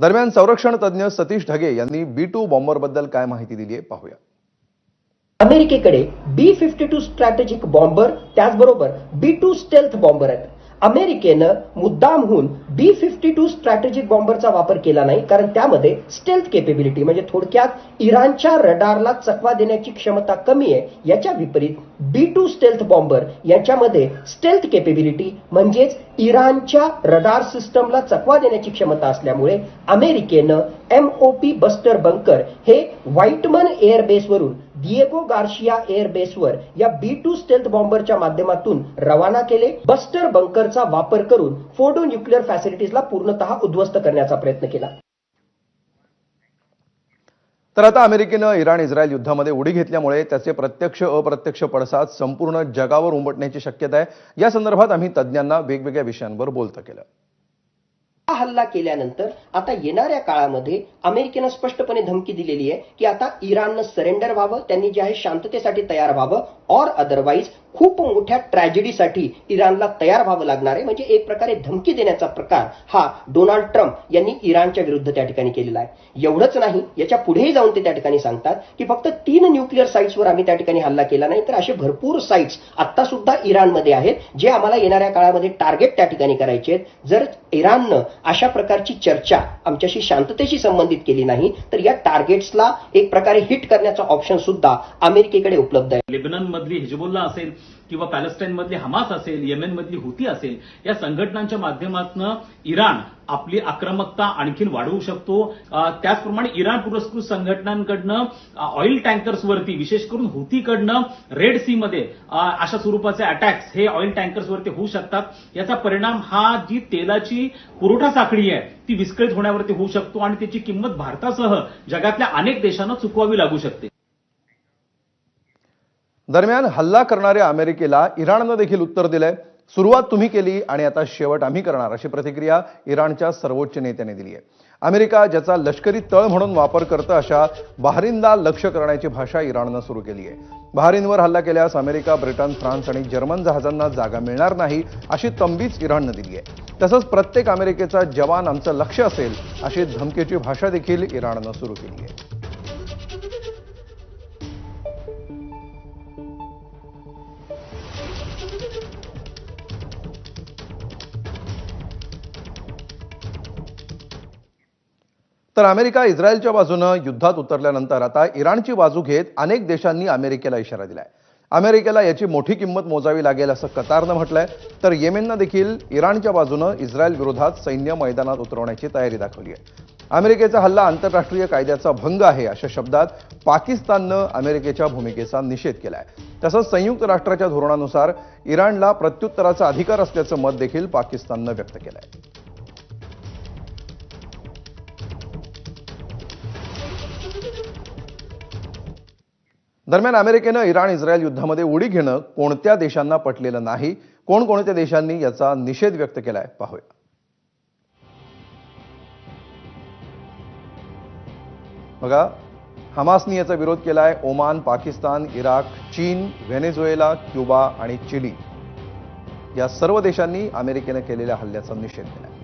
दरम्यान संरक्षण तज्ज्ञ सतीश ढगे यांनी बी टू बॉम्बरबद्दल काय माहिती दिली आहे पाहूया. अमेरिकेकडे B fifty two strategic bomber त्याचबरोबर बी टू स्टेल्थ बॉम्बर आहेत. अमेरिकेनं मुद्दामहून बी फिफ्टी टू स्ट्रॅटेजिक बॉम्बरचा वापर केला नाही कारण त्यामध्ये स्टेल्थ केपेबिलिटी म्हणजे थोडक्यात इराणच्या रडारला चकवा देण्याची क्षमता कमी आहे याच्या विपरीत बी टू स्टेल्थ बॉम्बर यांच्यामध्ये स्टेल्थ केपेबिलिटी म्हणजेच इराणच्या रडार सिस्टमला चकवा देण्याची क्षमता असल्यामुळे अमेरिकेनं M O P buster bunker हे व्हाईटमन एअरबेसवरून दिएगो गार्शिया एअरबेसवर या बी टू स्टेल्थ बॉम्बरच्या माध्यमातून रवाना केले बस्टर बंकरचा वापर करून फोर्डो न्यूक्लिअर फॅसिलिटीजला पूर्णतः उद्ध्वस्त करण्याचा प्रयत्न केला. तर आता अमेरिकेनं इराण इस्रायल युद्धामध्ये उडी घेतल्यामुळे त्याचे प्रत्यक्ष अप्रत्यक्ष पडसाद संपूर्ण जगावर उमटण्याची शक्यता आहे. या संदर्भात आम्ही तज्ज्ञांना वेगवेगळ्या विषयांवर बोलतं केलं. हा हल्ला केल्यानंतर आता येणाऱ्या काळामध्ये अमेरिकेनं स्पष्टपणे धमकी दिलेली आहे की आता इराणनं सरेंडर व्हावं त्यांनी जे आहे शांततेसाठी तयार व्हावं ऑर अदरवाईज खूप मोठ्या ट्रॅजेडीसाठी इराणला तयार व्हावं लागणार आहे. म्हणजे एक प्रकारे धमकी देण्याचा प्रकार हा डोनाल्ड ट्रम्प यांनी इराणच्या विरुद्ध त्या ठिकाणी केलेला आहे. एवढंच नाही याच्या पुढेही जाऊन ते त्या ठिकाणी सांगतात की फक्त तीन न्यूक्लिअर साईट्सवर आम्ही त्या ठिकाणी हल्ला केला नाही तर असे भरपूर साईट्स आता सुद्धा इराणमध्ये आहेत जे आम्हाला येणाऱ्या काळामध्ये टार्गेट त्या ठिकाणी करायचे आहेत. जर इराणनं अशा प्रकारची चर्चा आमच्याशी शांततेशी संबंधित केली नाही तर या टार्गेट्सला एक प्रकारे हिट करण्याचा ऑप्शन सुद्धा अमेरिकेकडे उपलब्ध आहे. लेबनन मधली हिजबुल्ला असेल किंवा पॅलेस्टाईनमधली हमास असेल येमेनमधली हुती असेल या संघटनांच्या माध्यमातून इराण आपली आक्रमकता आणखीन वाढवू शकतो. त्याचप्रमाणे इराण पुरस्कृत संघटनांकडनं ऑइल टँकर्सवरती विशेष करून हुतीकडनं रेड सी मध्ये अशा स्वरूपाचे अटॅक्स हे ऑइल टँकर्सवरती होऊ शकतात. याचा परिणाम हा जी तेलाची पुरवठा साखळी आहे ती विस्कळीत होण्यावरती होऊ शकतो आणि त्याची किंमत भारतासह जगातल्या अनेक देशांना चुकवावी लागू शकते. दरम्यान हल्ला करणाऱ्या अमेरिकेला इराणनं देखील उत्तर दिलंय. सुरुवात तुम्ही केली आणि आता शेवट आम्ही करणार अशी प्रतिक्रिया इराणच्या सर्वोच्च नेत्याने दिली आहे. अमेरिका ज्याचा लष्करी तळ म्हणून वापर करतं अशा बहारीनला लक्ष करण्याची भाषा इराणनं सुरू केली आहे. बहारीनवर हल्ला केल्यास अमेरिका ब्रिटन फ्रान्स आणि जर्मन जहाजांना जागा मिळणार नाही अशी तंबीच इराणनं दिली आहे. तसंच प्रत्येक अमेरिकेचा जवान आमचं लक्ष असेल अशी धमकीची भाषा देखील इराणनं सुरू केली आहे. तर अमेरिका इस्रायलच्या बाजूनं युद्धात उतरल्यानंतर आता इराणची बाजू घेत अनेक देशांनी अमेरिकेला इशारा दिलाय. अमेरिकेला याची मोठी किंमत मोजावी लागेल असं कतारनं म्हटलंय. तर येमेननं देखील इराणच्या बाजूनं इस्रायल विरोधात सैन्य मैदानात उतरवण्याची तयारी दाखवली आहे. अमेरिकेचा हल्ला आंतरराष्ट्रीय कायद्याचा भंग आहे अशा शब्दात पाकिस्ताननं अमेरिकेच्या भूमिकेचा निषेध केलाय. तसंच संयुक्त राष्ट्राच्या धोरणानुसार इराणला प्रत्युत्तराचा अधिकार असल्याचं मत देखील पाकिस्ताननं व्यक्त केलंय. दरम्यान अमेरिकेनं इराण इस्रायल युद्धामध्ये उडी घेणं कोणत्या देशांना पटलेलं नाही कोणकोणत्या देशांनी याचा निषेध व्यक्त केलाय पाहूया. बघा हमासनी याचा विरोध केलाय ओमान पाकिस्तान इराक चीन व्हेनेझुएला क्युबा आणि चिली. या सर्व देशांनी अमेरिकेनं केलेल्या हल्ल्याचा निषेध केलाय.